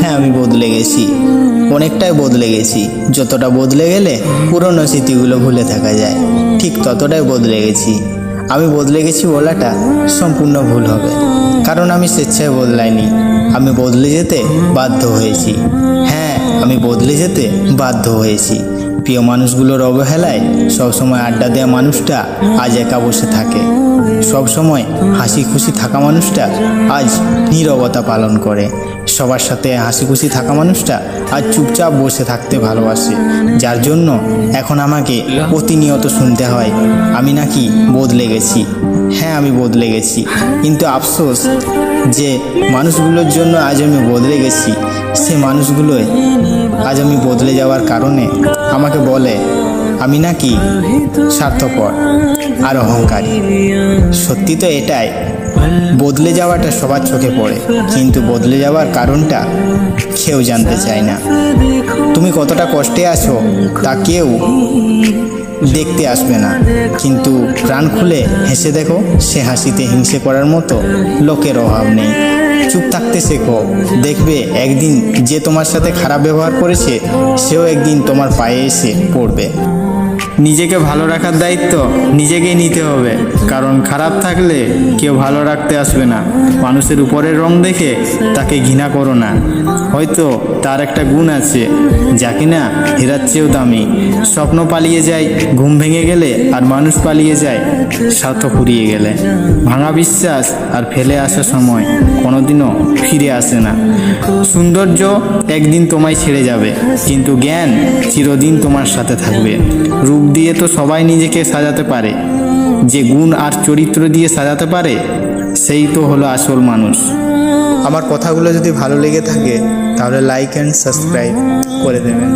হ্যাঁ আমি বদলে গেছি। অনেকটাই বদলে গেছি। যতটা বদলে গেলে পুরনো স্মৃতিগুলো ভুলে থাকা যায়। ঠিক ততটাই বদলে গেছি। আমি বদলে গেছি বলাটা সম্পূর্ণ ভুল হবে। কারণ আমি স্বেচ্ছায় বদলাইনি। আমি বদলে যেতে বাধ্য হয়েছি। হ্যাঁ আমি বদলে যেতে বাধ্য হয়েছি। প্রিয় মানুষগুলোর অবহেলায় সবসময় আড্ডা দেওয়া মানুষটা আজ একা বসে থাকে। সবসময় হাসি খুশি থাকা মানুষটা আজ নীরবতা পালন করে। সবার সাথে হাসি খুশি থাকা মানুষটা আর চুপচাপ বসে থাকতে ভালোবাসে। যার জন্য এখন আমাকে প্রতিনিয়ত শুনতে হয়, আমি নাকি বদলে গেছি। হ্যাঁ আমি বদলে গেছি। কিন্তু আফসোস যে মানুষগুলোর জন্য আজ আমি বদলে গেছি, সে মানুষগুলোই আজ আমি বদলে যাওয়ার কারণে আমাকে বলে, আমি নাকি স্বার্থপর আর অহংকারী। সত্যি তো এটাই বদলে যাওয়াটা সবার চোখে পড়ে, কিন্তু বদলে যাওয়ার কারণটা কেউ জানতে চায় না। তুমি কতটা কষ্টে আছো তা কেউ দেখতে আসবে না। কিন্তু প্রাণ খুলে হেসে দেখো, সে হাসিতে হিংসে করার মতো লোকের অভাব নেই। চুপ থাকতে শেখো, দেখবে একদিন যে তোমার সাথে খারাপ ব্যবহার করেছে, সেও একদিন তোমার পায়ে এসে পড়বে। নিজেকে ভালো রাখার দায়িত্ব নিজেকেই নিতে হবে। কারণ খারাপ থাকলে কেউ ভালো রাখতে আসবে না। মানুষের উপরের রং দেখে তাকে ঘৃণা করো না। হয়তো তার একটা গুণ আছে, যা কিনা হীরার চেয়েও দামি। স্বপ্ন পালিয়ে যায়, ঘুম ভেঙে গেলে আর মানুষ পালিয়ে যায়, স্বার্থ ফুরিয়ে গেলে। ভাঙা বিশ্বাস আর ফেলে আসা সময় কোনোদিনও ফিরে আসে না। সৌন্দর্য একদিন তোমায় ছেড়ে যাবে, কিন্তু জ্ঞান চিরদিন তোমার সাথে থাকবে। রূপ দিয়ে তো সবাই নিজেকে সাজাতে পারে। যে গুণ আর চরিত্র দিয়ে সাজাতে পারে, সেই তো হলো আসল মানুষ। আমার কথাগুলো যদি ভালো লেগে থাকে, তাহলে লাইক অ্যান্ড সাবস্ক্রাইব করে দেবেন।